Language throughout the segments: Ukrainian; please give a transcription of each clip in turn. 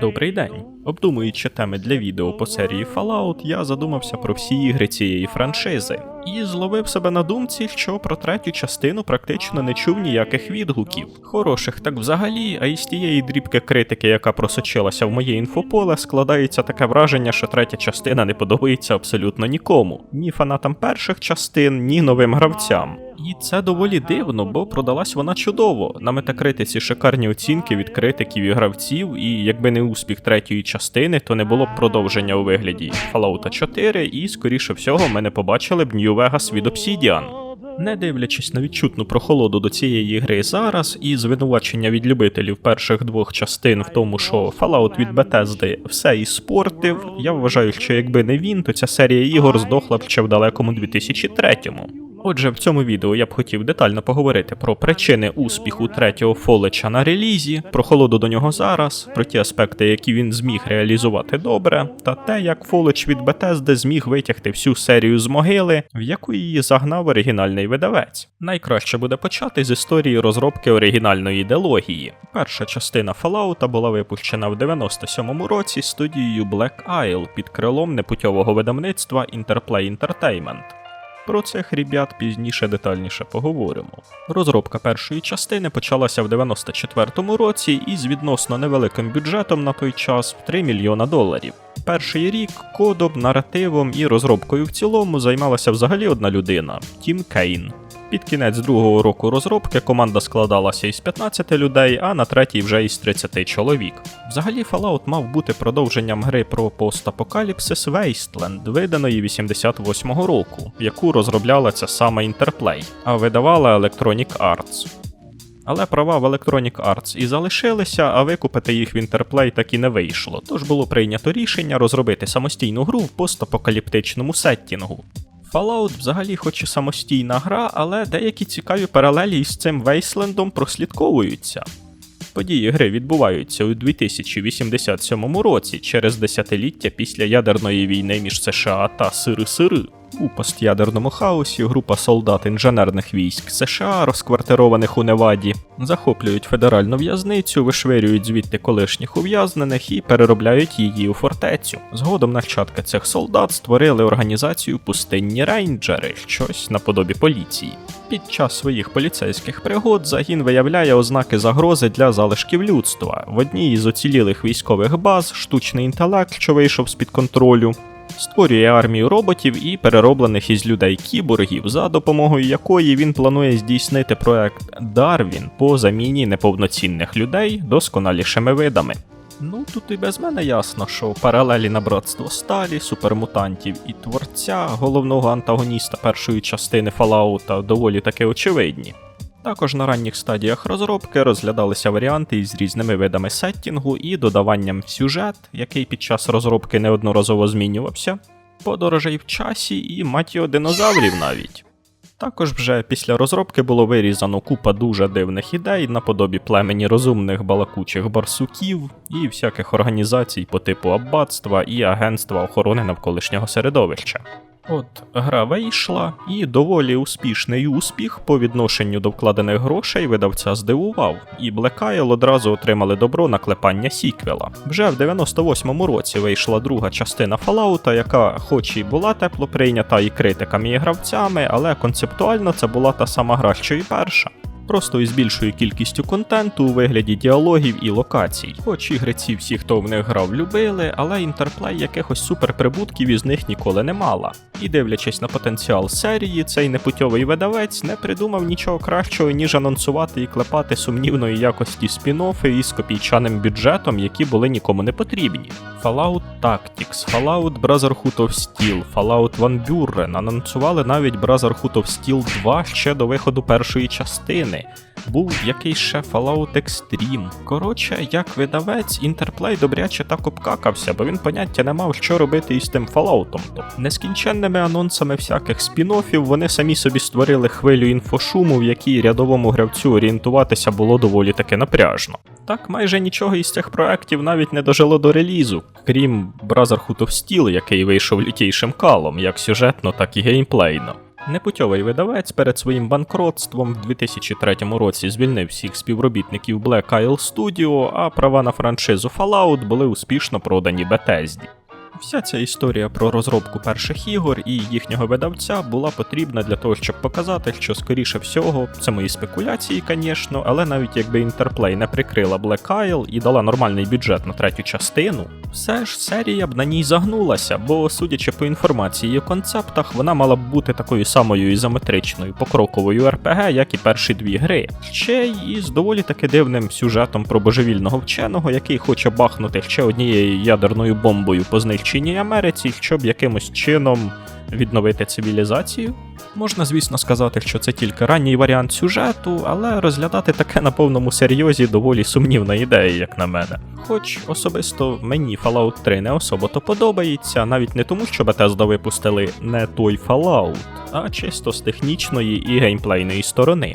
Добрий день. Обдумуючи теми для відео по серії Fallout, я задумався про всі ігри цієї франшизи і зловив себе на думці, що про третю частину практично не чув ніяких відгуків. Хороших так взагалі, а із тієї дрібки критики, яка просочилася в моє інфополе, складається таке враження, що третя частина не подобається абсолютно нікому. Ні фанатам перших частин, ні новим гравцям. І це доволі дивно, бо продалась вона чудово. На метакритиці шикарні оцінки від критиків і гравців, і якби не успіх третьої частини, то не було б продовження у вигляді Fallout 4, і скоріше всього ми не побачили б New Vegas від Obsidian. Не дивлячись на відчутну прохолоду до цієї гри зараз і звинувачення від любителів перших двох частин в тому, що Fallout від Bethesda все іспортив, я вважаю, що якби не він, то ця серія ігор здохла б ще в далекому 2003-му. Отже, в цьому відео я б хотів детально поговорити про причини успіху третього Фолеча на релізі, про холоду до нього зараз, про ті аспекти, які він зміг реалізувати добре, та те, як Фолеч від Bethesda зміг витягти всю серію з могили, в яку її загнав оригінальний видавець. Найкраще буде почати з історії розробки оригінальної ідеології. Перша частина Fallout була випущена в 97-му році студією Black Isle під крилом непутьового видавництва Interplay Entertainment. Про цих ребят пізніше детальніше поговоримо. Розробка першої частини почалася в 94-му році із відносно невеликим бюджетом на той час в 3 мільйона доларів. Перший рік кодом, наративом і розробкою в цілому займалася взагалі одна людина Тім Кейн. Під кінець другого року розробки команда складалася із 15 людей, а на третій вже із 30 чоловік. Взагалі, Fallout мав бути продовженням гри про постапокаліпсис Wasteland, виданої 88-го року, яку розробляла ця сама Interplay, а видавала Electronic Arts. Але права в Electronic Arts і залишилися, а викупити їх в Interplay так і не вийшло. Тож було прийнято рішення розробити самостійну гру в постапокаліптичному сеттінгу. Fallout взагалі хоч і самостійна гра, але деякі цікаві паралелі із цим Вейслендом прослідковуються. Події гри відбуваються у 2087 році, через десятиліття після ядерної війни між США та Сири-Сири. У постядерному хаосі група солдат інженерних військ США, розквартированих у Неваді, захоплюють федеральну в'язницю, вишвирюють звідти колишніх ув'язнених і переробляють її у фортецю. Згодом нащадки цих солдат створили організацію Пустинні рейнджери, щось наподобі поліції. Під час своїх поліцейських пригод загін виявляє ознаки загрози для залишків людства. В одній із оцілілих військових баз штучний інтелект, що вийшов з під контролю, створює армію роботів і перероблених із людей кіборгів, за допомогою якої він планує здійснити проект Дарвін по заміні неповноцінних людей досконалішими видами. Ну тут і без мене ясно, що паралелі на братство сталі, супермутантів і творця, головного антагоніста першої частини Fallout доволі таки очевидні. Також на ранніх стадіях розробки розглядалися варіанти із різними видами сеттінгу і додаванням в сюжет, який під час розробки неодноразово змінювався, подорожей в часі і матіо динозаврів навіть. Також вже після розробки було вирізано купа дуже дивних ідей наподобі племені розумних балакучих барсуків і всяких організацій по типу аббатства і агентства охорони навколишнього середовища. От гра вийшла, і доволі успішний успіх по відношенню до вкладених грошей видавця здивував, і Black Isle одразу отримали добро на клепання сіквела. Вже в 98-му році вийшла друга частина Fallout, яка, хоч і була тепло прийнята і критиками, і гравцями, але концептуально це була та сама гра, що і перша. Просто із більшою кількістю контенту у вигляді діалогів і локацій. Хоч ігри ці всі, хто в них грав, любили, але інтерплей якихось суперприбутків із них ніколи не мала. І дивлячись на потенціал серії, цей непутьовий видавець не придумав нічого кращого, ніж анонсувати і клепати сумнівної якості спін-оффи із копійчаним бюджетом, які були нікому не потрібні. Fallout Tactics, Fallout Brotherhood of Steel, Fallout Van Buren анонсували навіть Brotherhood of Steel 2 ще до виходу першої частини. Був якийсь ще Fallout Extreme. Коротше, як видавець, Interplay добряче так обкакався, бо він поняття не мав, що робити із тим. Тобто, нескінченними анонсами всяких спін-оффів вони самі собі створили хвилю інфошуму, в якій рядовому гравцю орієнтуватися було доволі таки напряжно. Так, майже нічого із цих проєктів навіть не дожило до релізу, крім Brotherhood of Steel, який вийшов лютійшим калом, як сюжетно, так і геймплейно. Непутьовий видавець перед своїм банкротством в 2003 році звільнив всіх співробітників Black Isle Studio, а права на франшизу Fallout були успішно продані Bethesda. Вся ця історія про розробку перших ігор і їхнього видавця була потрібна для того, щоб показати, що скоріше всього, це мої спекуляції, звісно, але навіть якби Interplay не прикрила Black Isle і дала нормальний бюджет на третю частину, все ж серія б на ній загнулася, бо, судячи по інформації і концептах, вона мала б бути такою самою ізометричною покроковою РПГ, як і перші дві гри. Ще й із доволі таки дивним сюжетом про божевільного вченого, який хоче бахнути ще однією ядерною бомбою по знищеній Америці, щоб якимось чином відновити цивілізацію. Можна, звісно, сказати, що це тільки ранній варіант сюжету, але розглядати таке на повному серйозі доволі сумнівна ідея, як на мене. Хоч особисто мені Fallout 3 не особо то подобається, навіть не тому, що Bethesda випустили не той Fallout, а чисто з технічної і геймплейної сторони.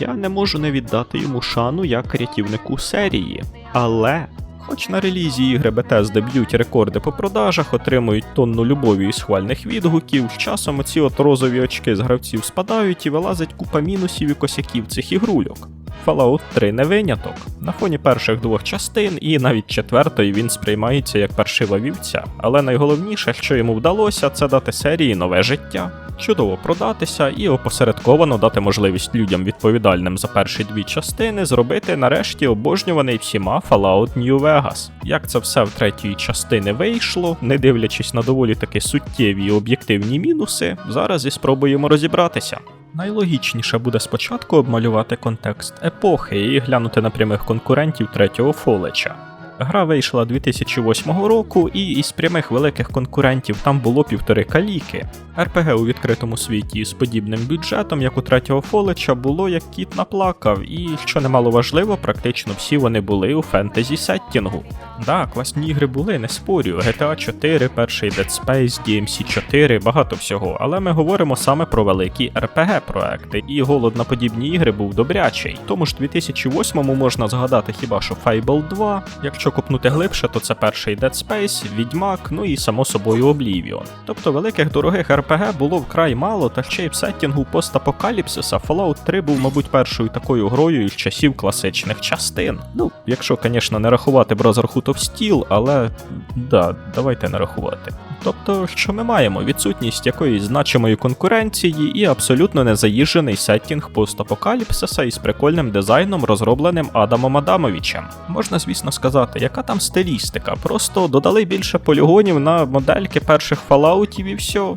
Я не можу не віддати йому шану як рятівнику серії, але Хоч на релізі ігри Bethesda б'ють рекорди по продажах, отримують тонну любові і схвальних відгуків, з часом оці от розові очки з гравців спадають і вилазить купа мінусів і косяків цих ігрульок. Fallout 3 не виняток. На фоні перших двох частин і навіть четвертої він сприймається як паршива вівця, але найголовніше, що йому вдалося, це дати серії нове життя. Чудово продатися і опосередковано дати можливість людям, відповідальним за перші дві частини, зробити нарешті обожнюваний всіма Fallout New Vegas. Як це все в третій частини вийшло, не дивлячись на доволі таки суттєві і об'єктивні мінуси, зараз і спробуємо розібратися. Найлогічніше буде спочатку обмалювати контекст епохи і глянути на прямих конкурентів третього Фолеча. Гра вийшла 2008 року, і із прямих великих конкурентів там було півтори каліки. РПГ у відкритому світі з подібним бюджетом, як у третього Фолеча, було як кіт наплакав, і, що немало важливо, практично всі вони були у фентезі сеттінгу. Да, класні ігри були, не спорю. GTA 4, перший Dead Space, DMC 4, багато всього, але ми говоримо саме про великі RPG проекти, і голод на подібні ігри був добрячий. Тому ж 2008-му можна згадати хіба що Fable 2, якщо копнути глибше, то це перший Dead Space, Відьмак, ну і само собою Oblivion. Тобто великих дорогих RPG було вкрай мало, та ще й в сеттінгу постапокаліпсиса Fallout 3 був, мабуть, першою такою грою із часів класичних частин. Ну, якщо, звісно, не рахувати Brotherhood of Steel, але да, давайте не рахувати. Тобто, що ми маємо відсутність якоїсь значимої конкуренції і абсолютно незаїжджений сеттінг постапокаліпсиса із прикольним дизайном, розробленим Адамом Адамовичем. Можна, звісно, сказати, яка там стилістика, просто додали більше полігонів на модельки перших фалаутів і все.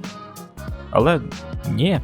Але ні.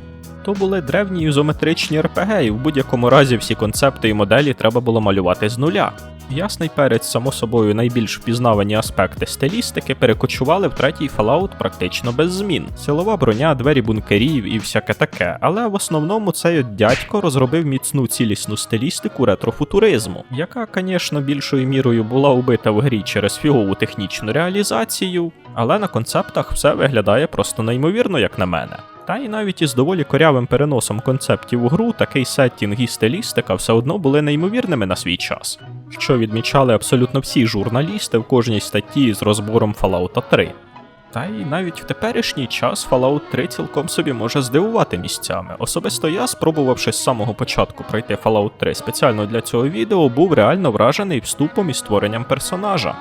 То були древні ізометричні РПГ, і в будь-якому разі всі концепти і моделі треба було малювати з нуля. Ясний перець, само собою, найбільш впізнавані аспекти стилістики перекочували в третій Fallout практично без змін. Силова броня, двері бункерів і всяке таке. Але в основному цей дядько розробив міцну цілісну стилістику ретрофутуризму, яка, звісно, більшою мірою була убита в грі через фігову технічну реалізацію, але на концептах все виглядає просто неймовірно, як на мене. Та й навіть із доволі корявим переносом концептів у гру, такий сеттінг і стилістика все одно були неймовірними на свій час, що відмічали абсолютно всі журналісти в кожній статті з розбором Fallout 3. Та й навіть в теперішній час Fallout 3 цілком собі може здивувати місцями. Особисто я, спробувавши з самого початку пройти Fallout 3 спеціально для цього відео, був реально вражений вступом і створенням персонажа.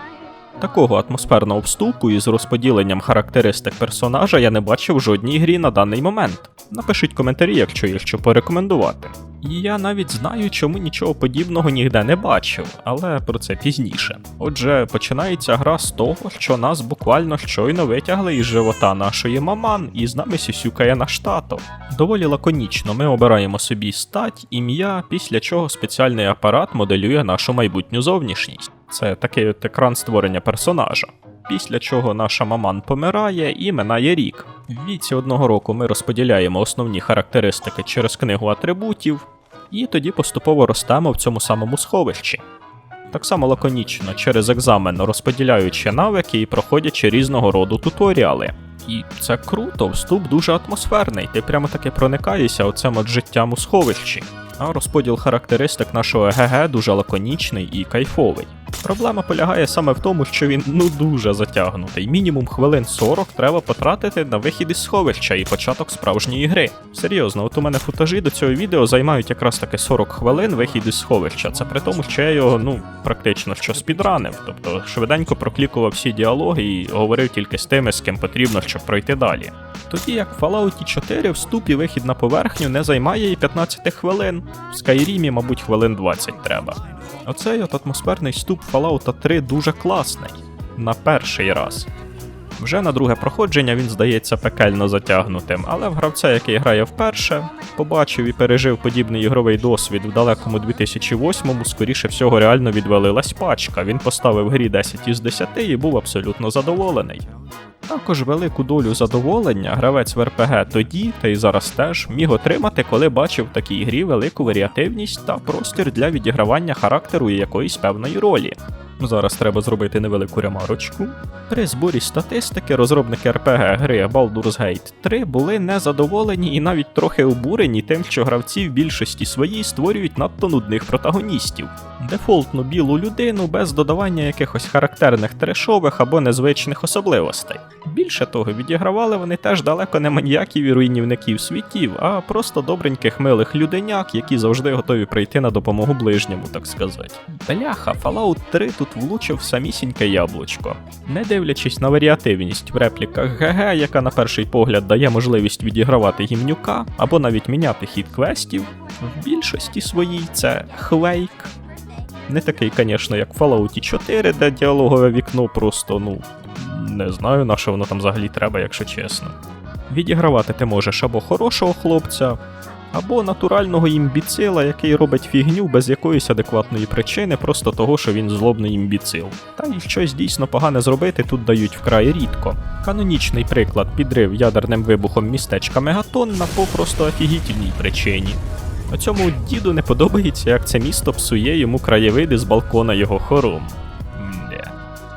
Такого атмосферного вступу із розподіленням характеристик персонажа я не бачив в жодній грі на даний момент. Напишіть коментарі, якщо є що порекомендувати. І я навіть знаю, чому нічого подібного ніде не бачив, але про це пізніше. Отже, починається гра з того, що нас буквально щойно витягли із живота нашої маман, і з нами сюсюкає наш тато. Доволі лаконічно ми обираємо собі стать, ім'я, після чого спеціальний апарат моделює нашу майбутню зовнішність. Це такий от екран створення персонажа. Після чого наша маман помирає і минає рік. В віці одного року ми розподіляємо основні характеристики через книгу атрибутів, і тоді поступово ростемо в цьому самому сховищі. Так само лаконічно через екзамен розподіляючи навики і проходячи різного роду туторіали. І це круто, вступ дуже атмосферний, ти прямо таки проникаєшся оцим от життям у сховищі. А розподіл характеристик нашого ГГ дуже лаконічний і кайфовий. Проблема полягає саме в тому, що він ну дуже затягнутий. Мінімум хвилин 40 треба потратити на вихід із сховища і початок справжньої гри. Серйозно, от у мене футажі до цього відео займають якраз таки 40 хвилин вихід із сховища. Це при тому, що я його ну практично що спідранив. Тобто швиденько проклікував всі діалоги і говорив тільки з тими, з ким потрібно, щоб пройти далі. Тоді як в Fallout 4 вступ і вихід на поверхню не займає і 15 хвилин. В Skyrim, мабуть, хвилин 20 треба. Оцей от атмосферний вступ Fallout 3 дуже класний. На перший раз. Вже на друге проходження він здається пекельно затягнутим, але в гравця, який грає вперше, побачив і пережив подібний ігровий досвід в далекому 2008-му, скоріше всього реально відвалилась пачка. Він поставив грі 10 із 10 і був абсолютно задоволений. Також велику долю задоволення гравець в РПГ тоді, та й зараз теж, міг отримати, коли бачив в такій грі велику варіативність та простір для відігравання характеру і якоїсь певної ролі. Зараз треба зробити невелику ремарочку. При зборі статистики розробники РПГ гри Baldur's Gate 3 були незадоволені і навіть трохи обурені тим, що гравці в більшості своїй створюють надто нудних протагоністів. Дефолтну білу людину без додавання якихось характерних трешових або незвичних особливостей. Більше того, відігравали вони теж далеко не маніяків і руйнівників світів, а просто добреньких милих люденяк, які завжди готові прийти на допомогу ближньому, так сказати. Бляха, Fallout 3 тут влучив самісіньке яблучко. Не дивлячись на варіативність в репліках ГГ, яка на перший погляд дає можливість відігравати гімнюка або навіть міняти хід квестів, в більшості своїй це хвейк. Не такий, звісно, як Fallout 4, де діалогове вікно просто, ну, не знаю, на що воно там взагалі треба, якщо чесно. Відігравати ти можеш або хорошого хлопця, або натурального імбіцила, який робить фігню без якоїсь адекватної причини, просто того, що він злобний імбіцил. Та й щось дійсно погане зробити тут дають вкрай рідко. Канонічний приклад підрив ядерним вибухом містечка Мегатон на попросту офігітельній причині. Оцьому діду не подобається, як це місто псує йому краєвиди з балкона його хором.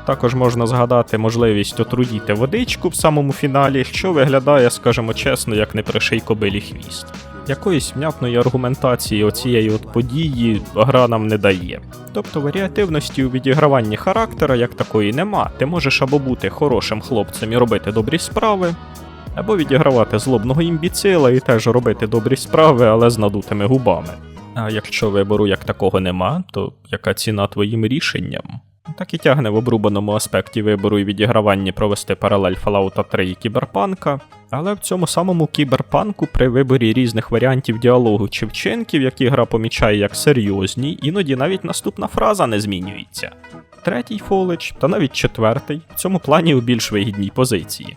Також можна згадати можливість отрудіти водичку в самому фіналі, що виглядає, скажімо чесно, як не приший кобилі хвіст. Якоїсь внятної аргументації оцієї от події гра нам не дає. Тобто варіативності у відіграванні характера як такої нема. Ти можеш або бути хорошим хлопцем і робити добрі справи, або відігравати злобного імбіцила і теж робити добрі справи, але з надутими губами. А якщо вибору як такого нема, то яка ціна твоїм рішенням? Так і тягне в обрубаному аспекті вибору і відіграванні провести паралель Fallout 3 і Кіберпанка, але в цьому самому кіберпанку при виборі різних варіантів діалогу чи вчинків, які гра помічає як серйозні, іноді навіть наступна фраза не змінюється. Третій фолич, та навіть четвертий, в цьому плані у більш вигідній позиції.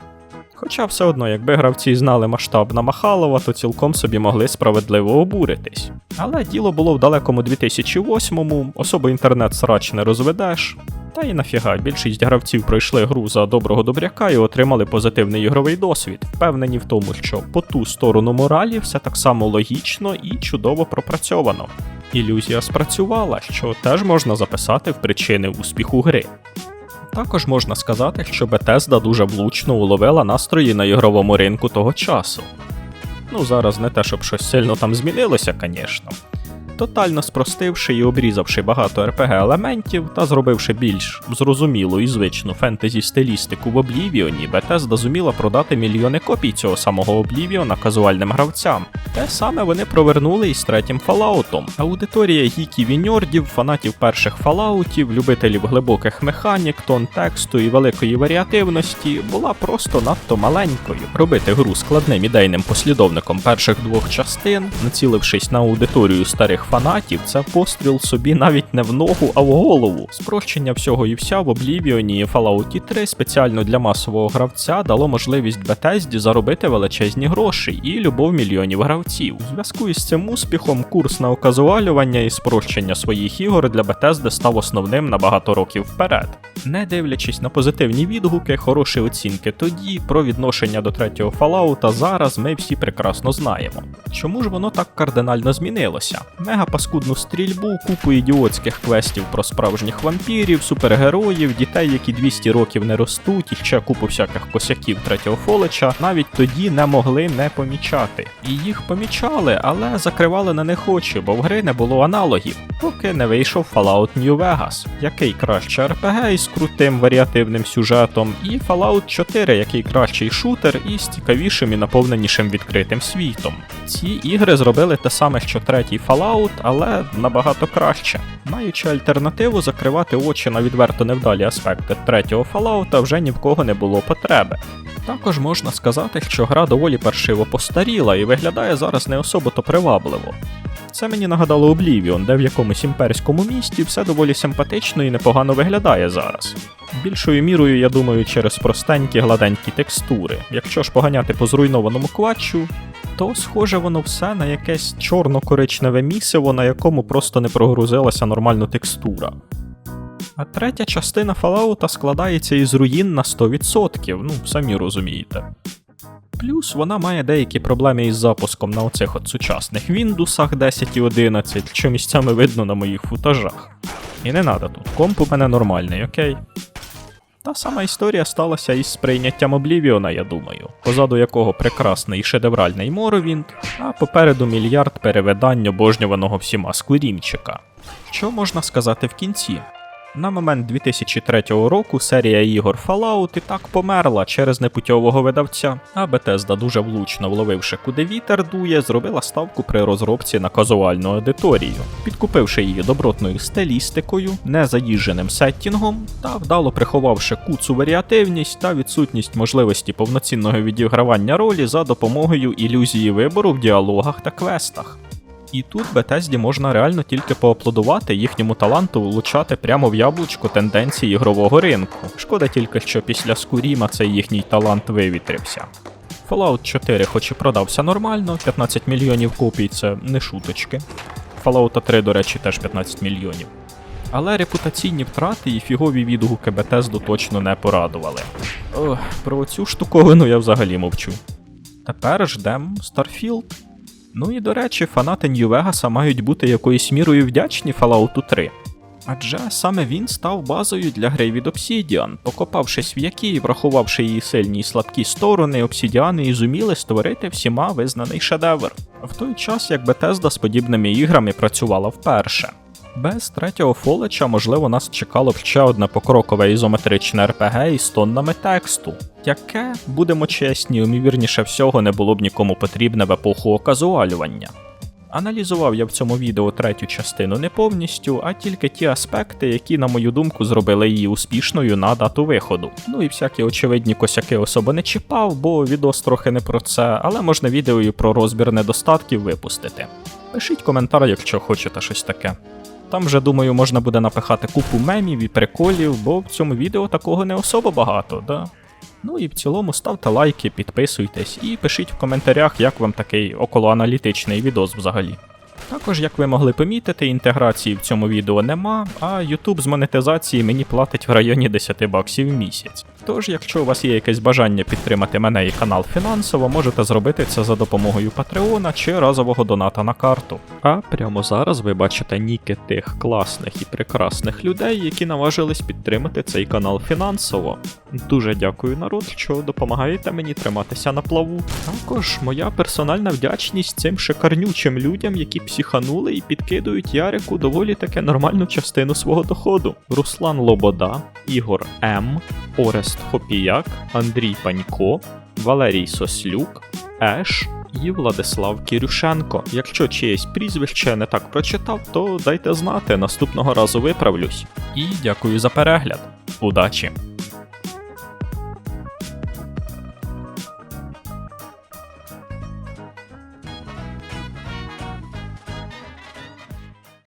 Хоча все одно, якби гравці знали масштаб Намахалова, то цілком собі могли справедливо обуритись. Але діло було в далекому 2008-му, особо інтернет срач не розведеш. Та й нафіга, більшість гравців пройшли гру за доброго добряка і отримали позитивний ігровий досвід, впевнені в тому, що по ту сторону моралі все так само логічно і чудово пропрацьовано. Ілюзія спрацювала, що теж можна записати в причини успіху гри. Також можна сказати, що Bethesda дуже влучно уловила настрої на ігровому ринку того часу. Ну, зараз не те, щоб щось сильно там змінилося, звісно. Тотально спростивши і обрізавши багато rpg елементів та зробивши більш зрозумілу і звичну фентезі стилістику в Облівіоні, Bethesda зуміла продати мільйони копій цього самого Облівіона казуальним гравцям. Те саме вони провернули і з третім Fallout. Аудиторія гіків і ньордів, фанатів перших Falloutів, любителів глибоких механік, тон тексту і великої варіативності була просто надто маленькою. Робити гру складним ідейним послідовником перших двох частин, націлившись на аудиторію старих фанатів, це постріл собі навіть не в ногу, а в голову. Спрощення всього і вся в Облівіоні і Fallout 3 спеціально для масового гравця дало можливість Bethesді заробити величезні гроші і любов мільйонів гравців. У зв'язку із цим успіхом курс на оказуалювання і спрощення своїх ігор для Bethesdi став основним на багато років вперед. Не дивлячись на позитивні відгуки, хороші оцінки тоді, про відношення до третього Fallout зараз ми всі прекрасно знаємо. Чому ж воно так кардинально змінилося? Мега паскудну стрільбу, купу ідіотських квестів про справжніх вампірів, супергероїв, дітей, які 200 років не ростуть, і ще купу всяких косяків третього фолича, навіть тоді не могли не помічати. І їх помічали, але закривали на них очі, бо в гри не було аналогів, поки не вийшов Fallout New Vegas, який краще RPG із крутим варіативним сюжетом, і Fallout 4, який кращий шутер із цікавішим і наповненішим відкритим світом. Ці ігри зробили те саме, що третій Fallout, але набагато краще. Маючи альтернативу закривати очі на відверто невдалі аспекти третього Fallout, вже ні в кого не було потреби. Також можна сказати, що гра доволі паршиво постаріла і виглядає зараз не особо то привабливо. Це мені нагадало Oblivion, де в якомусь імперському місті все доволі симпатично і непогано виглядає зараз. Більшою мірою, я думаю, через простенькі гладенькі текстури. Якщо ж поганяти по зруйнованому квачу, то схоже воно все на якесь чорно-коричневе місиво, на якому просто не прогрузилася нормально текстура. А третя частина Fallout складається із руїн на 100%, ну самі розумієте. Плюс вона має деякі проблеми із запуском на оцих от сучасних Windows 10 і 11, що місцями видно на моїх футажах. І не надо тут, комп у мене нормальний, окей? Та сама історія сталася із сприйняттям Облівіона, я думаю, позаду якого прекрасний і шедевральний Моровінт, а попереду мільярд перевидань обожнюваного всіма скурімчика. Що можна сказати в кінці? На момент 2003 року серія ігор Fallout і так померла через непутьового видавця, а Bethesda, дуже влучно вловивши, куди вітер дує, зробила ставку при розробці на казуальну аудиторію, підкупивши її добротною стилістикою, незаїждженим сеттінгом та вдало приховавши куцу варіативність та відсутність можливості повноцінного відігравання ролі за допомогою ілюзії вибору в діалогах та квестах. І тут Бетезді можна реально тільки поаплодувати їхньому таланту влучати прямо в яблучко тенденції ігрового ринку. Шкода тільки, що після Скуріма цей їхній талант вивітрився. Fallout 4 хоч і продався нормально, 15 мільйонів копій це не шуточки. Fallout 3, до речі, теж 15 мільйонів. Але репутаційні втрати і фігові відгуки Bethesda точно не порадували. Ох, про цю штуковину я взагалі мовчу. Тепер ждем Starfield. Ну і до речі, фанати Нью-Вегаса мають бути якоюсь мірою вдячні Fallout 3. Адже саме він став базою для гри від Obsidian, покопавшись в якій врахувавши її сильні і слабкі сторони, Obsidian і зуміли створити всіма визнаний шедевр. В той час як Bethesda з подібними іграми працювала вперше. Без третього фолича, можливо, нас чекало б ще одне покрокове ізометричне РПГ із тоннами тексту, яке, будемо чесні, ймовірніше всього не було б нікому потрібне в епоху оказуалювання. Аналізував я в цьому відео третю частину не повністю, а тільки ті аспекти, які, на мою думку, зробили її успішною на дату виходу. Ну і всякі очевидні косяки особо не чіпав, бо відос трохи не про це, але можна відео і про розбір недостатків випустити. Пишіть коментар, якщо хочете щось таке. Там вже, думаю, можна буде напихати купу мемів і приколів, бо в цьому відео такого не особо багато, да? Ну і в цілому ставте лайки, підписуйтесь і пишіть в коментарях, як вам такий околоаналітичний відос взагалі. Також, як ви могли помітити, інтеграції в цьому відео нема, а YouTube з монетизації мені платить в районі 10 баксів в місяць. Тож, якщо у вас є якесь бажання підтримати мене і канал фінансово, можете зробити це за допомогою Патреона чи разового доната на карту. А прямо зараз ви бачите ніки тих класних і прекрасних людей, які наважились підтримати цей канал фінансово. Дуже дякую, народ, що допомагаєте мені триматися на плаву. Також моя персональна вдячність цим шикарнючим людям, які психанули і підкидують Ярику доволі таки нормальну частину свого доходу. Руслан Лобода, Ігор М, Орест Хопіяк, Андрій Панько, Валерій Сослюк, Еш і Владислав Кірюшенко. Якщо чиєсь прізвище не так прочитав, то дайте знати, наступного разу виправлюсь. І дякую за перегляд. Удачі!